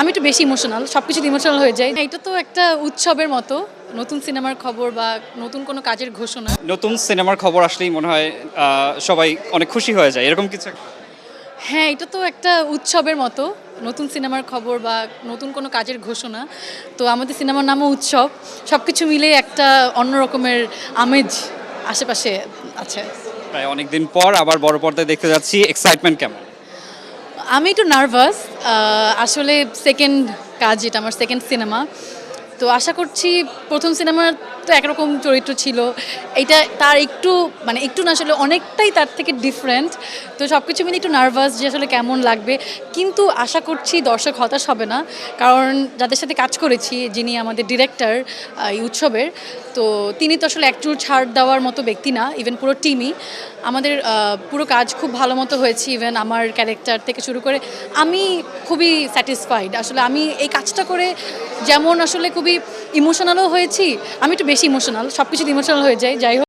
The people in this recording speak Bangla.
আমি একটু বেশি ইমোশনাল সব কিছু ইমোশনাল হয়ে যাই এটা তো একটা উৎসবের মতো নতুন সিনেমার খবর বা নতুন কোনো কাজের ঘোষণা। নতুন সিনেমার খবর আসলেই মনে হয় সবাই অনেক খুশি হয়ে যায়। এরকম কিছু হ্যাঁ এটা তো একটা উৎসবের মতো নতুন সিনেমার খবর বা নতুন কোনো কাজের ঘোষণা। তো আমাদের সিনেমার নামও উৎসব। সব কিছু মিলে একটা অন্য রকমের আমেজ আশেপাশে আছে। প্রায় অনেকদিন পর আবার বড় পর্দায় দেখতে যাচ্ছি। এক্সাইটমেন্ট কেমন? আমি একটু নার্ভাস আসলে সেকেন্ড কাজ এটা আমার সেকেন্ড সিনেমা তো আশা করছি প্রথম সিনেমার তো একরকম চরিত্র ছিল। এটা তার একটু মানে একটু না, আসলে অনেকটাই তার থেকে ডিফারেন্ট তো সব কিছু মিলে একটু নার্ভাস যে আসলে কেমন লাগবে। কিন্তু আশা করছি দর্শক হতাশ হবে না। কারণ যাদের সাথে কাজ করেছি, যিনি আমাদের ডিরেক্টর এই উৎসবের, তো তিনি তো আসলে একটু ছাড় দেওয়ার মতো ব্যক্তি না ইভেন পুরো টিমই আমাদের পুরো কাজ খুব ভালো মতো হয়েছে ইভেন আমার ক্যারেক্টার থেকে শুরু করে। আমি খুবই স্যাটিসফাইড আসলে আমি এই কাজটা করে যেমন আসলে খুবই ইমোশনালও হয়েছি। আমি একটু বেশি ইমোশনাল সব কিছু ইমোশনাল হয়ে যাই। যাই